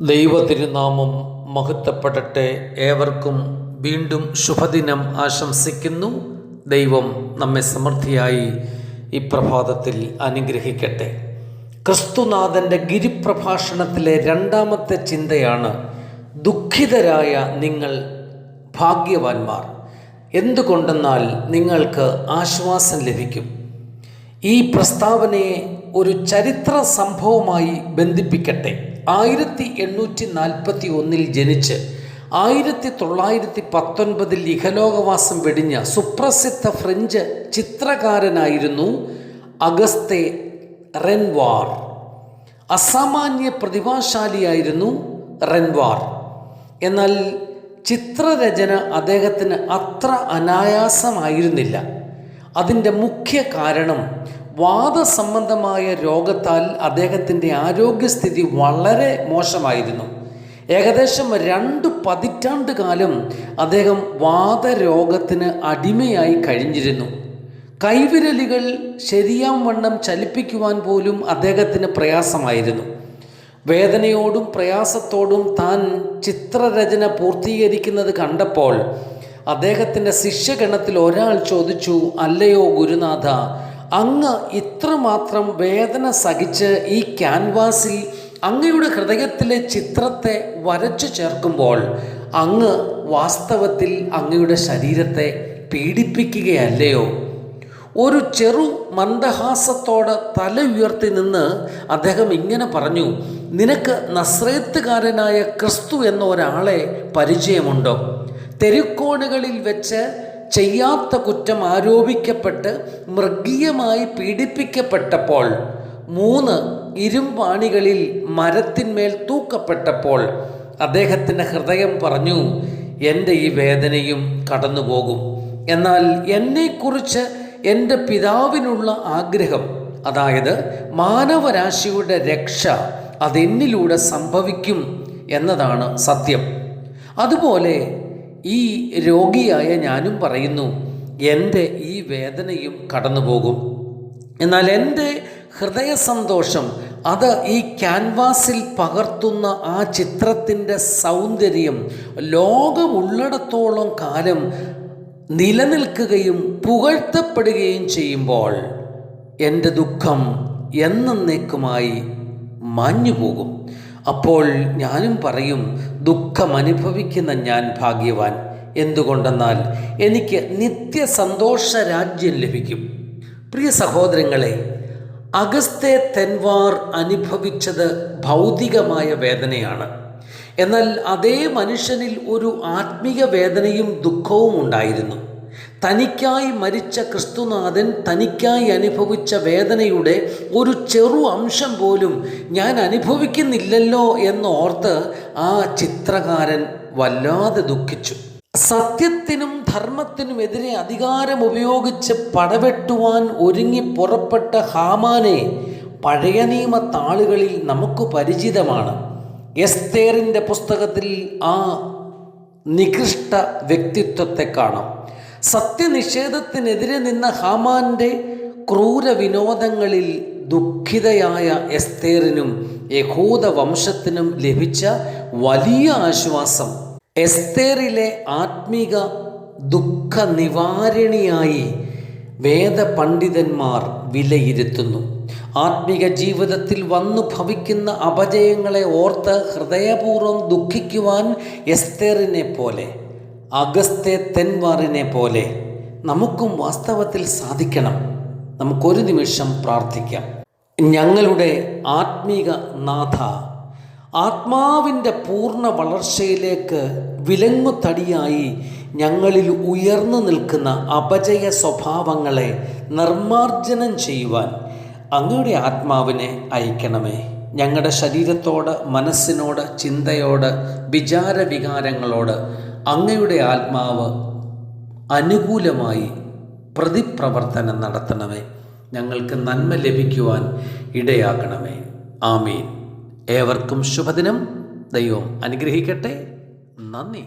ദൈവതിരുനാമം മഹത്വപ്പെടട്ടെ ഏവർക്കും വീണ്ടും ശുഭദിനം ആശംസിക്കുന്നു. ദൈവം നമ്മെ സമൃദ്ധിയായി ഈ പ്രഭാതത്തിൽ അനുഗ്രഹിക്കട്ടെ. ക്രിസ്തുനാഥന്റെ ഗിരിപ്രഭാഷണത്തിലെ രണ്ടാമത്തെ ചിന്തയാണ് ദുഃഖിതരായ നിങ്ങൾ ഭാഗ്യവാന്മാർ. എന്തുകൊണ്ടെന്നാൽ നിങ്ങൾക്ക് ആശ്വാസം ലഭിക്കും. ഈ പ്രസ്താവനയെ ഒരു ചരിത്ര സംഭവമായി ബന്ധിപ്പിക്കട്ടെ. ആയിരത്തി എണ്ണൂറ്റി നാൽപ്പത്തി ഒന്നിൽ ജനിച്ച് ആയിരത്തി തൊള്ളായിരത്തി പത്തൊൻപതിൽ ഇഹലോകവാസം വെടിഞ്ഞ സുപ്രസിദ്ധ ഫ്രഞ്ച് ചിത്രകാരനായിരുന്നു അഗസ്തെ റെൻവാർ. അസാമാന്യ പ്രതിഭാശാലിയായിരുന്നു റെൻവാർ. എന്നാൽ ചിത്രരചന അദ്ദേഹത്തിന് അത്ര അനായാസമായിരുന്നില്ല. അതിന്റെ മുഖ്യ കാരണം വാദസംബന്ധമായ രോഗത്താൽ അദ്ദേഹത്തിന്റെ ആരോഗ്യസ്ഥിതി വളരെ മോശമായിരുന്നു. ഏകദേശം രണ്ട് പതിറ്റാണ്ട് കാലം അദ്ദേഹം വാദരോഗത്തിന് അടിമയായി കഴിഞ്ഞിരുന്നു. കൈവിരലുകൾ ശരിയാം വണ്ണം ചലിപ്പിക്കുവാൻ പോലും അദ്ദേഹത്തിന് പ്രയാസമായിരുന്നു. വേദനയോടും പ്രയാസത്തോടും താൻ ചിത്രരചന പൂർത്തീകരിക്കുന്നത് കണ്ടപ്പോൾ അദ്ദേഹത്തിന്റെ ശിഷ്യഗണത്തിൽ ഒരാൾ ചോദിച്ചു അല്ലയോ ഗുരുനാഥ അങ്ങ് ഇത്രമാത്രം വേദന സഹിച്ച് ഈ ക്യാൻവാസിൽ അങ്ങയുടെ ഹൃദയത്തിലെ ചിത്രത്തെ വരച്ചു ചേർക്കുമ്പോൾ അങ്ങ് വാസ്തവത്തിൽ അങ്ങയുടെ ശരീരത്തെ പീഡിപ്പിക്കുകയല്ലയോ? ഒരു ചെറു മന്ദഹാസത്തോടെ തല ഉയർത്തി നിന്ന് അദ്ദേഹം ഇങ്ങനെ പറഞ്ഞു നിനക്ക് നസ്രേത്തുകാരനായ ക്രിസ്തു എന്ന ഒരാളെ പരിചയമുണ്ടോ? തെരുക്കോണുകളിൽ വെച്ച് ചെയ്യാത്ത കുറ്റം ആരോപിക്കപ്പെട്ട് മൃഗീയമായി പീഡിപ്പിക്കപ്പെട്ടപ്പോൾ മൂന്ന് ഇരുമ്പാണികളിൽ മരത്തിന്മേൽ തൂക്കപ്പെട്ടപ്പോൾ അദ്ദേഹത്തിന്റെ ഹൃദയം പറഞ്ഞു എന്റെ ഈ വേദനയും കടന്നുപോകും. എന്നാൽ എന്നെക്കുറിച്ച് എന്റെ പിതാവിനുള്ള ആഗ്രഹം അതായത് മാനവരാശിയുടെ രക്ഷ അതെന്നിലൂടെ സംഭവിക്കും എന്നതാണ് സത്യം. അതുപോലെ ഈ രോഗിയായ ഞാനും പറയുന്നു എന്റെ ഈ വേദനയും കടന്നു പോകും എന്നാൽ എന്റെ ഹൃദയ സന്തോഷം അത് ഈ ക്യാൻവാസിൽ പകർത്തുന്ന ആ ചിത്രത്തിന്റെ സൗന്ദര്യം ലോകമുള്ളിടത്തോളം കാലം നിലനിൽക്കുകയും പുകഴ്ത്തപ്പെടുകയും ചെയ്യുമ്പോൾ എന്റെ ദുഃഖം എന്നേക്കുമായി മാഞ്ഞു പോകും അപ്പോൾ ഞാനും പറയും ദുഃഖം അനുഭവിക്കുന്ന ഞാൻ ഭാഗ്യവാൻ. എന്തുകൊണ്ടെന്നാൽ എനിക്ക് നിത്യസന്തോഷ രാജ്യം ലഭിക്കും. പ്രിയ സഹോദരങ്ങളെ അഗസ്തെ തെൻവാർ അനുഭവിച്ചത് ഭൗതികമായ വേദനയാണ്. എന്നാൽ അതേ മനുഷ്യനിൽ ഒരു ആത്മീക വേദനയും ദുഃഖവും ഉണ്ടായിരുന്നു. തനിക്കായി മരിച്ച ക്രിസ്തുനാഥൻ തനിക്കായി അനുഭവിച്ച വേദനയുടെ ഒരു ചെറു അംശം പോലും ഞാൻ അനുഭവിക്കുന്നില്ലല്ലോ എന്നോർത്ത് ആ ചിത്രകാരൻ വല്ലാതെ ദുഃഖിച്ചു. സത്യത്തിനും ധർമ്മത്തിനും എതിരെ അധികാരം ഉപയോഗിച്ച് പടവെട്ടുവാൻ ഒരുങ്ങി പുറപ്പെട്ട ഹാമാനെ പഴയ നിയമ താളുകളിൽ നമുക്ക് പരിചിതമാണ്. എസ്തേറിന്റെ പുസ്തകത്തിൽ ആ നികൃഷ്ട വ്യക്തിത്വത്തെ കാണാം. സത്യനിഷേധത്തിനെതിരെ നിന്ന ഹാമാന്റെ ക്രൂര വിനോദങ്ങളിൽ ദുഃഖിതയായ എസ്തേറിനും യഹൂദ വംശത്തിനും ലഭിച്ച വലിയ ആശ്വാസം. എസ്തേറിലെ ആത്മീക ദുഃഖ നിവാരണിയായി വേദപണ്ഡിതന്മാർ വിലയിരുത്തുന്നു. ആത്മീക ജീവിതത്തിൽ വന്നു ഭവിക്കുന്ന അപജയങ്ങളെ ഓർത്ത് ഹൃദയപൂർവം ദുഃഖിക്കുവാൻ എസ്തേറിനെ പോലെ അഗസ്തെ തെൻവാറിനെ പോലെ നമുക്കും വാസ്തവത്തിൽ സാധിക്കണം. നമുക്കൊരു നിമിഷം പ്രാർത്ഥിക്കാം. ഞങ്ങളുടെ ആത്മീക നാഥ ആത്മാവിന്റെ പൂർണ വളർച്ചയിലേക്ക് വിലങ്ങുതടിയായി ഞങ്ങളിൽ ഉയർന്നു നിൽക്കുന്ന അപജയ സ്വഭാവങ്ങളെ നിർമാർജനം ചെയ്യുവാൻ അങ്ങയുടെ ആത്മാവിനെ അയക്കണമേ. ഞങ്ങളുടെ ശരീരത്തോട് മനസ്സിനോട് ചിന്തയോട് വിചാര വികാരങ്ങളോട് അങ്ങയുടെ ആത്മാവ് അനുകൂലമായി പ്രതിപ്രവർത്തനം നടത്തണമേ. ഞങ്ങൾക്ക് നന്മ ലഭിക്കുവാൻ ഇടയാക്കണമേ. ആമീൻ. ഏവർക്കും ശുഭദിനം. ദൈവം അനുഗ്രഹിക്കട്ടെ. നന്ദി.